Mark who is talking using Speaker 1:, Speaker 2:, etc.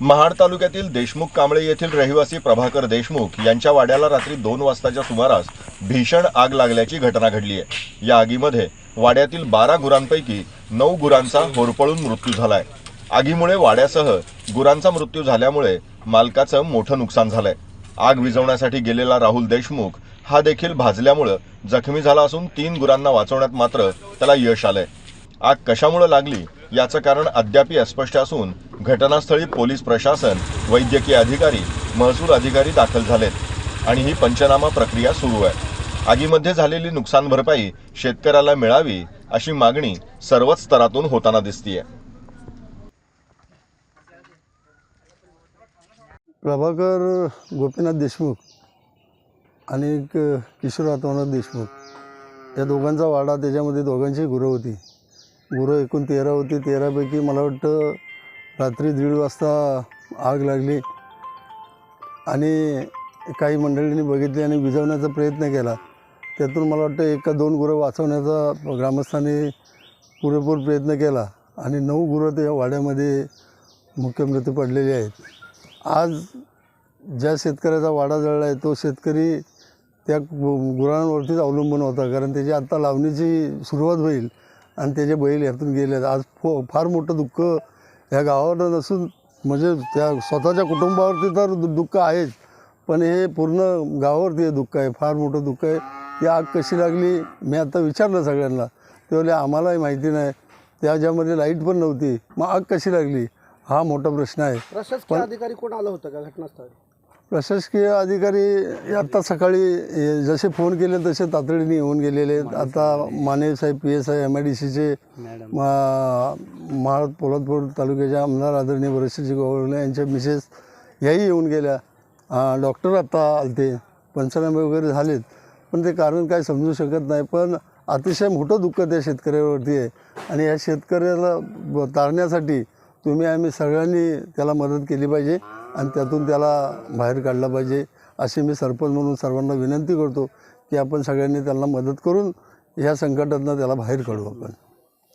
Speaker 1: महाड तालुक्यातील देशमुख कांबळे येथील रहिवासी प्रभाकर देशमुख यांच्या वाड्याला रात्री दोन वाजताच्या सुमारास भीषण आग लागल्याची घटना घडली आहे. या आगीमध्ये वाड्यातील बारा गुरांपैकी नऊ गुरांचा होरपळून मृत्यू झालाय. आगीमुळे वाड्यासह गुरांचा मृत्यू झाल्यामुळे मालकाचं मोठं नुकसान झालंय. आग विझवण्यासाठी गेलेला राहुल देशमुख हा देखील भाजल्यामुळं जखमी झाला असून तीन गुरांना वाचवण्यात मात्र त्याला यश आलंय. आग कशामुळे लागली याचं कारण अद्याप अस्पष्ट असून घटनास्थळी पोलीस प्रशासन वैद्यकीय अधिकारी महसूल अधिकारी दाखल झालेत आणि ही पंचनामा प्रक्रिया सुरू आहे. आगीमध्ये झालेली नुकसान भरपाई शेतकऱ्याला मिळावी अशी मागणी सर्वच स्तरातून होताना दिसतीये.
Speaker 2: प्रभाकर गोपीनाथ देशमुख आणि किशोर आत्मानाथ देशमुख या दोघांचा वाडा त्याच्यामध्ये दोघांची गुरं होती. गुरं एकूण तेरा होती. तेरापैकी मला वाटतं रात्री दीड वाजता आग लागली. आणि काही मंडळींनी बघितली आणि विझवण्याचा प्रयत्न केला. त्यातून मला वाटतं एक का दोन गुरं वाचवण्याचा ग्रामस्थांनी पुरेपूर प्रयत्न केला. आणि नऊ गुरं त्या वाड्यामध्ये मुख्य मृत्यू पडलेली आहेत. आज ज्या शेतकऱ्याचा वाडा जळला आहे तो शेतकरी त्या गुरांवरतीच अवलंबून होता. कारण त्याची आत्ता लावणीची सुरुवात होईल. आणि त्याचे बैल यातून गेले आहेत. आज फो फार मोठं दुःख ह्या गावावर नसून म्हणजे त्या स्वतःच्या कुटुंबावरती तर दु- दुःख आहेच. पण हे पूर्ण गावावरती हे दुःख आहे. फार मोठं दुःख आहे. ही आग कशी लागली मी आता विचारलं सगळ्यांना. ते बोलले आम्हालाही माहिती नाही. त्याच्यामध्ये लाइट पण नव्हती. मग आग कशी लागली? हा मोठा प्रश्न आहे.
Speaker 3: प्रशासकीय अधिकारी कोण आलं होतं का घटनास्थळी?
Speaker 2: प्रशासकीय अधिकारी आत्ता सकाळी ए, जसे फोन केले तसे तातडीने येऊन गेलेले. आहेत आता माने साहेब P S I M I D सीचे महाड पोलादपूर तालुक्याच्या आमदार आदरणीय वरशीजी गोवळे यांच्या मिसेस याही येऊन गेल्या. डॉक्टर आत्ता आलते. पंचनामे वगैरे झालेत. पण ते कारण काय समजू शकत नाही. पण अतिशय मोठं दुःख त्या शेतकऱ्यावरती आहे. आणि या शेतकऱ्याला तारण्यासाठी तुम्ही आम्ही सगळ्यांनी त्याला मदत केली पाहिजे. आणि त्यातून त्याला बाहेर काढला पाहिजे अशी मी सरपंच म्हणून सर्वांना विनंती करतो की आपण सगळ्यांनी त्यांना मदत करून ह्या संकटातनं त्याला बाहेर काढू आपण.